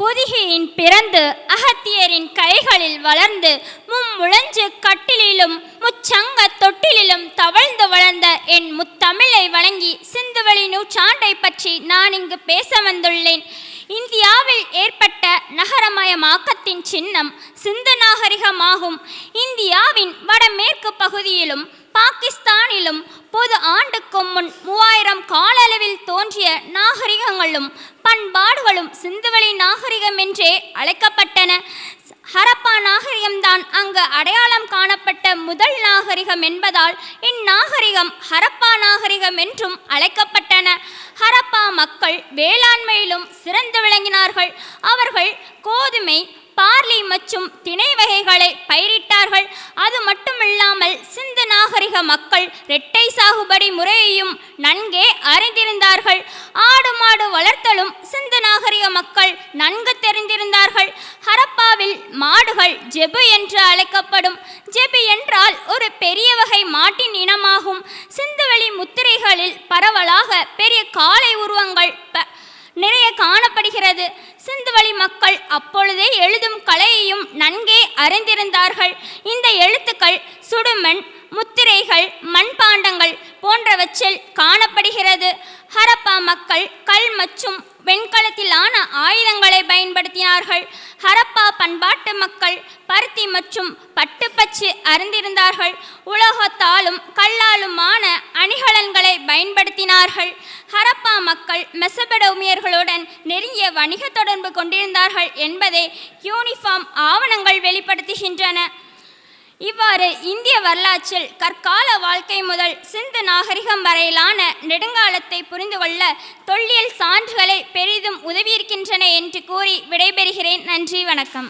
பொதிகையின் பிறந்து அகத்தியரின் கைகளில் வளர்ந்து மும்முழஞ்சு கட்டிலிலும் முச்சங்க தொட்டிலிலும் தவழ்ந்து வளர்ந்த என் முத்தமிழை வழங்கி சிந்துவெளி நூற்றாண்டை பற்றி நான் இங்கு பேச வந்துள்ளேன். இந்தியாவில் ஏற்பட்ட நகரமயமாக்கத்தின் சின்னம் சிந்து நாகரிகமாகும். இந்தியாவின் வடமேற்கு பகுதியிலும் பாகிஸ்தான் நாகரிகங்களும் பண்பாடுகளும் சிந்துவெளி நாகரிகம் என்றே அழைக்கப்பட்டன. ஹரப்பா நாகரிகம்தான் அங்கு அடையாளம் காணப்பட்ட முதல் நாகரிகம் என்பதால் இந்நாகரிகம் ஹரப்பா நாகரிகம் என்றும் அழைக்கப்பட்டன. ஹரப்பா மக்கள் வேளாண்மையிலும் சிறந்து விளங்கினார்கள். அவர்கள் கோதுமை பார்லி மற்றும் திணை வகைகளை பயிரிட்டார்கள். அது மட்டுமில்லாமல் சிந்து நாகரிக மக்கள் இரட்டை சாகுபடி முறையையும் நன்கே அறிந்திருந்தார்கள். ஆடு மக்கள் நன்கு தெரிந்திருந்தார்கள். ஹரப்பாவில் மாடுகள் ஜெபு என்று அழைக்கப்படும். ஜெபு என்றால் ஒரு பெரிய வகை மாட்டின் இனமாகும். சிந்துவெளி முத்திரைகளில் பரவலாக பெரிய காளை உருவங்கள் நிறைய காணப்படுகிறது. சிந்துவழி மக்கள் அப்பொழுதே எழுதும் கலையையும் நன்கே அறிந்திருந்தார்கள். இந்த எழுத்துக்கள் சுடுமண் முத்திரைகள் மண்பாண்டங்கள் போன்றவற்றில் காணப்படுகிறது. ஹரப்பா மக்கள் கல் மற்றும் வெண்கலத்திலான ஆயுதங்களை பயன்படுத்தினார்கள். ஹரப்பா பண்பாட்டு மக்கள் பருத்தி மற்றும் பட்டுப்பச்சு அறிந்திருந்தார்கள் உலோகத்தாலும் கல்லாலுமான அணிகலன்களை பயன்படுத்தினார்கள். ஹரப்பா மக்கள் மெசபடோமியர்களுடன் நெருங்கிய வணிக தொடர்பு கொண்டிருந்தார்கள் என்பதை யூனிஃபார்ம் ஆவணங்கள் வெளிப்படுத்துகின்றன. இவ்வாறு இந்திய வரலாற்றில் கற்கால வாழ்க்கை முதல் சிந்து நாகரிகம் வரையிலான நெடுங்காலத்தை புரிந்து கொள்ள தொல்லியல் சான்றுகளை பெரிதும் உதவியிருக்கின்றன என்று கூறி விடைபெறுகிறேன். நன்றி வணக்கம்.